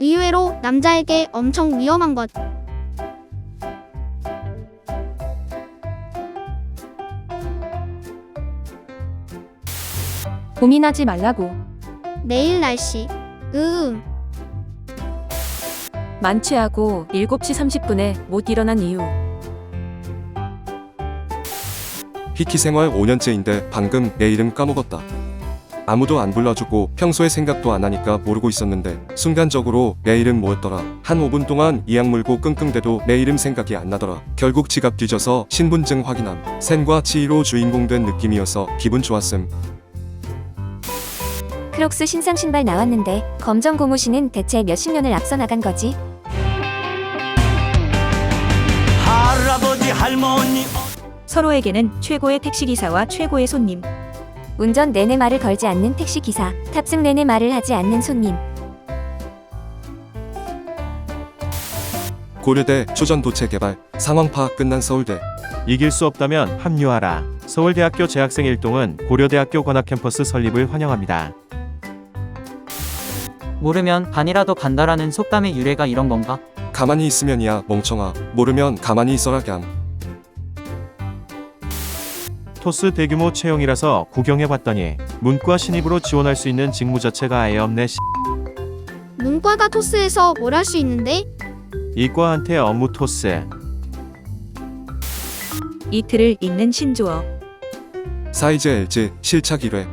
의외로 남자에게 엄청 위험한 것. 고민하지 말라고. 내일 날씨. 으음. 만취하고 7시 30분에 못 일어난 이유. 히키 생활 5년째인데 방금 내 이름 까먹었다. 아무도 안 불러주고 평소에 생각도 안 하니까 모르고 있었는데 순간적으로 내 이름 뭐였더라. 한 5분 동안 이악 물고 끙끙대도 내 이름 생각이 안 나더라. 결국 지갑 뒤져서 신분증 확인함. 샌과 치히로 주인공 된 느낌이어서 기분 좋았음. 크록스 신상 신발 나왔는데 검정 고무신은 대체 몇십 년을 앞서 나간 거지? 할아버지 할머니 서로에게는 최고의 택시기사와 최고의 손님. 운전 내내 말을 걸지 않는 택시 기사, 탑승 내내 말을 하지 않는 손님. 고려대 초전 도체 개발 상황 파악 끝난 서울대 이길 수 없다면 합류하라. 서울대학교 재학생 일동은 고려대학교 관악 캠퍼스 설립을 환영합니다. 모르면 반이라도 반다라는 속담의 유래가 이런 건가? 가만히 있으면이야 멍청아 모르면 가만히 있어라 겸 토스 대규모 채용이라서 구경해봤더니 문과 신입으로 지원할 수 있는 직무 자체가 아예 없네. 씨. 문과가 토스에서 뭘 할 수 있는데? 이과한테 업무 토스. 이틀을 잇는 신조어. 사이즈 LG 실착 1회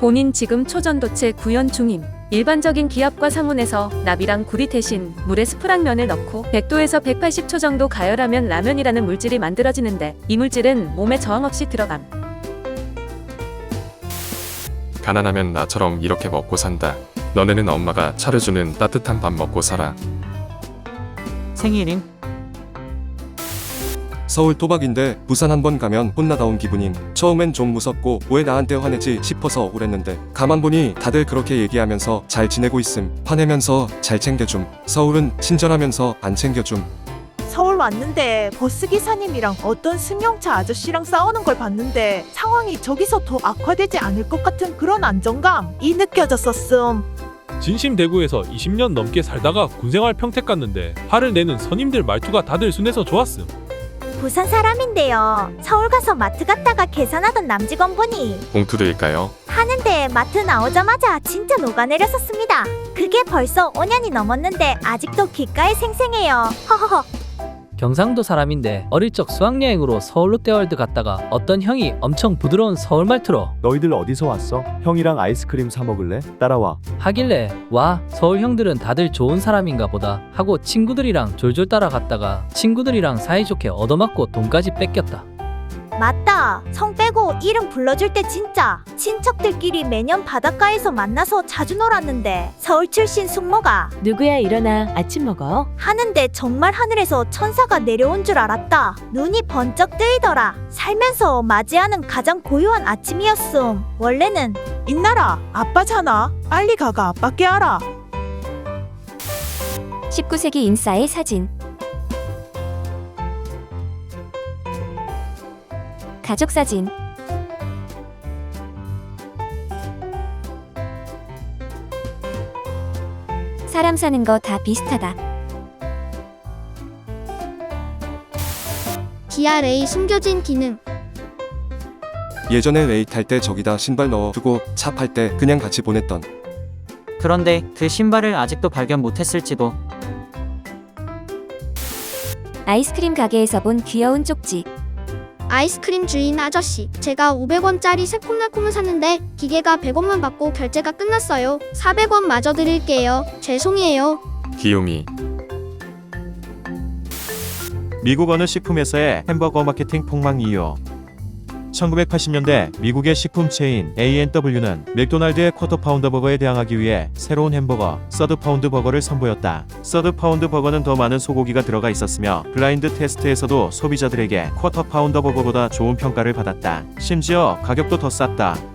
본인 지금 초전도체 구현 중임. 일반적인 기압과 상온에서 납이랑 구리 대신 물에 스프랑면을 넣고 100도에서 180초 정도 가열하면 라면이라는 물질이 만들어지는데 이 물질은 몸에 저항 없이 들어감. 가난하면 나처럼 이렇게 먹고 산다. 너네는 엄마가 차려주는 따뜻한 밥 먹고 살아. 생일임? 서울 토박인데 부산 한번 가면 혼나다 온 기분임. 처음엔 좀 무섭고 왜 나한테 화내지 싶어서 억울했는데 가만 보니 다들 그렇게 얘기하면서 잘 지내고 있음. 화내면서 잘 챙겨줌. 서울은 친절하면서 안 챙겨줌. 서울 왔는데 버스 기사님이랑 어떤 승용차 아저씨랑 싸우는 걸 봤는데 상황이 저기서 더 악화되지 않을 것 같은 그런 안정감이 느껴졌었음. 진심 대구에서 20년 넘게 살다가 군생활 평택 갔는데 화를 내는 선임들 말투가 다들 순해서 좋았음. 부산 사람인데요. 서울 가서 마트 갔다가 계산하던 남직원분이 봉투 드릴까요? 하는데 마트 나오자마자 진짜 녹아내렸었습니다. 그게 벌써 5년이 넘었는데 아직도 귓가에 생생해요. 허허허. 경상도 사람인데 어릴 적 수학여행으로 서울 롯데월드 갔다가 어떤 형이 엄청 부드러운 서울 말투로 너희들 어디서 왔어? 형이랑 아이스크림 사 먹을래? 따라와. 하길래 와 서울 형들은 다들 좋은 사람인가 보다 하고 친구들이랑 졸졸 따라갔다가 친구들이랑 사이좋게 얻어맞고 돈까지 뺏겼다. 맞다. 성 빼고 이름 불러줄 때 진짜 친척들끼리 매년 바닷가에서 만나서 자주 놀았는데 서울 출신 숙모가 누구야 일어나 아침 먹어. 하는데 정말 하늘에서 천사가 내려온 줄 알았다. 눈이 번쩍 뜨이더라. 살면서 맞이하는 가장 고요한 아침이었음. 원래는 인나라 아빠잖아. 빨리 가가 아빠께 알아. 19세기 인싸의 사진. 가족 사진. 사람 사는 거 다 비슷하다. 레이 숨겨진 기능. 예전에 레이 탈 때 저기다 신발 넣어 두고 차 팔 때 그냥 같이 보냈던 그런데 그 신발을 아직도 발견 못했을지도 아이스크림 가게에서 본 귀여운 쪽지. 아이스크림 주인 아저씨. 제가 500원짜리 새콤달콤을 샀는데 기계가 100원만 받고 결제가 끝났어요. 400원 마저 드릴게요. 죄송해요. 귀요미. 미국 어느 식품회사의 햄버거 마케팅 폭망 이유. 1980년대 미국의 식품 체인 A&W는 맥도날드의 쿼터 파운드 버거에 대항하기 위해 새로운 햄버거 서드 파운드 버거를 선보였다. 서드 파운드 버거는 더 많은 소고기가 들어가 있었으며 블라인드 테스트에서도 소비자들에게 쿼터 파운드 버거보다 좋은 평가를 받았다. 심지어 가격도 더 쌌다.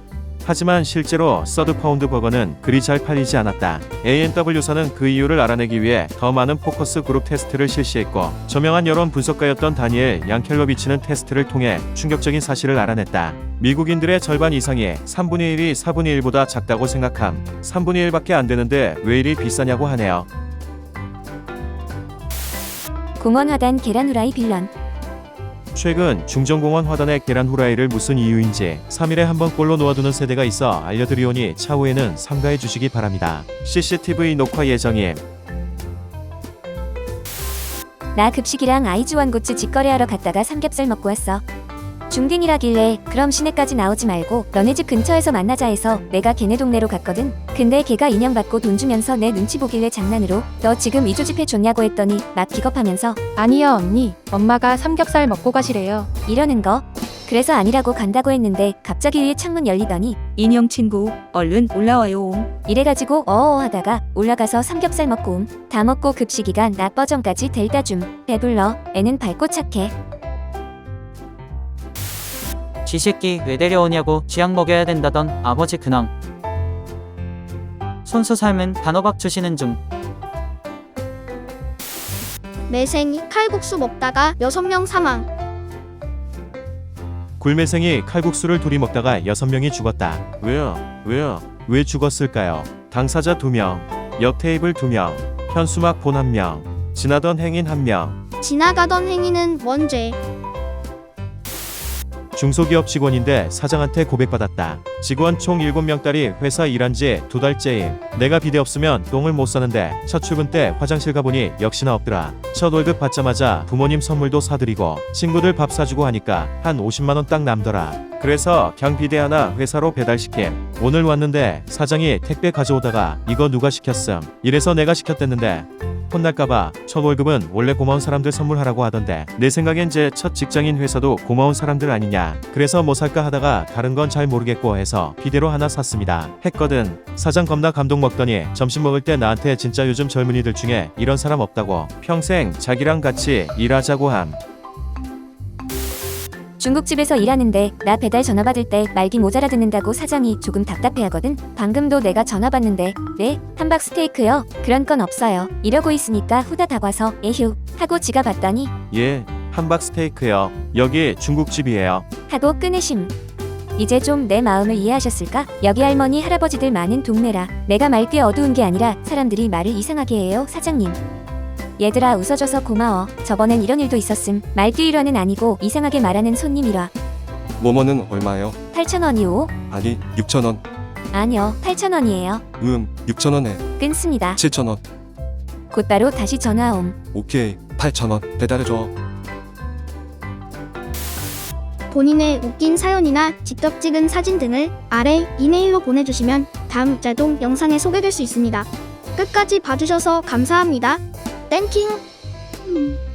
하지만 실제로 서드 파운드 버거는 그리 잘 팔리지 않았다. ANW사는 그 이유를 알아내기 위해 더 많은 포커스 그룹 테스트를 실시했고 저명한 여론 분석가였던 다니엘 양켈러비치는 테스트를 통해 충격적인 사실을 알아냈다. 미국인들의 절반 이상이 3분의 1이 4분의 1보다 작다고 생각함. 3분의 1밖에 안 되는데 왜 이리 비싸냐고 하네요. 공원 화단 계란 후라이 빌런. 최근 중정공원 화단의 계란 후라이를 무슨 이유인지 3일에 한 번 꼴로 놓아두는 세대가 있어 알려드리오니 차후에는 삼가해 주시기 바랍니다. CCTV 녹화 예정임. 나 급식이랑 아이즈원고추 직거래하러 갔다가 삼겹살 먹고 왔어. 중딩이라길래 그럼 시내까지 나오지 말고 너네 집 근처에서 만나자 해서 내가 걔네 동네로 갔거든. 근데 걔가 인형 받고 돈 주면서 내 눈치 보길래 장난으로 너 지금 이조집해 줬냐고 했더니 막 기겁하면서 아니요 언니 엄마가 삼겹살 먹고 가시래요 이러는 거. 그래서 아니라고 간다고 했는데 갑자기 위에 창문 열리더니 인형 친구 얼른 올라와요. 이래가지고 어어 하다가 올라가서 삼겹살 먹고 옴. 다 먹고 급식이가 나 버전까지 데려다 줌. 배불러. 애는 밝고 착해. 쥐새끼 왜 데려오냐고 쥐약 먹여야 된다던 아버지 근황. 손수 삶은 단호박 주시는 중. 매생이 칼국수 먹다가 6명 사망. 굴매생이 칼국수를 둘이 먹다가 6명이 죽었다. 왜요? 왜요? 왜 죽었을까요? 당사자 2명, 옆 테이블 2명, 현수막 본 1명, 지나던 행인 1명. 지나가던 행위는 원죄. 중소기업 직원인데 사장한테 고백받았다. 직원 총 7명 딸이 회사 일한 지 두 달째임. 내가 비대 없으면 똥을 못 싸는데 첫 출근 때 화장실 가보니 역시나 없더라. 첫 월급 받자마자 부모님 선물도 사드리고 친구들 밥 사주고 하니까 한 50만원 딱 남더라. 그래서 경 비대 하나 회사로 배달시킴. 오늘 왔는데 사장이 택배 가져오다가 이거 누가 시켰음. 이래서 내가 시켰댔는데 혼날까봐 첫 월급은 원래 고마운 사람들 선물하라고 하던데 내 생각엔 제 첫 직장인 회사도 고마운 사람들 아니냐. 그래서 뭐 살까 하다가 다른 건 잘 모르겠고 해서 비대로 하나 샀습니다. 했거든. 사장 겁나 감동 먹더니 점심 먹을 때 나한테 진짜 요즘 젊은이들 중에 이런 사람 없다고 평생 자기랑 같이 일하자고 함 중국집에서 일하는데 나 배달 전화 받을 때 말기 모자라 듣는다고 사장이 조금 답답해하거든. 방금도 내가 전화 받는데 네 함박 스테이크요. 그런 건 없어요. 이러고 있으니까 후다닥 와서 에휴 하고 지가 봤더니 예, 함박 스테이크요. 여기 중국집이에요. 하고 끊으심. 이제 좀 내 마음을 이해하셨을까? 여기 할머니 할아버지들 많은 동네라 내가 말귀 어두운 게 아니라 사람들이 말을 이상하게 해요 사장님. 얘들아 웃어줘서 고마워. 저번엔 이런 일도 있었음. 말귀 일화는 아니고 이상하게 말하는 손님 일화. 뭐뭐는 얼마예요? 8,000원이오? 아니 6천원 아니요 8,000원이에요. 음 6천원에 끊습니다. 7천원 곧바로 다시 전화옴. 오케이 8천원 배달해줘 본인의 웃긴 사연이나 직접 찍은 사진 등을 아래 이메일로 보내주시면 다음 자동 영상에 소개될 수 있습니다. 끝까지 봐주셔서 감사합니다. Thank you.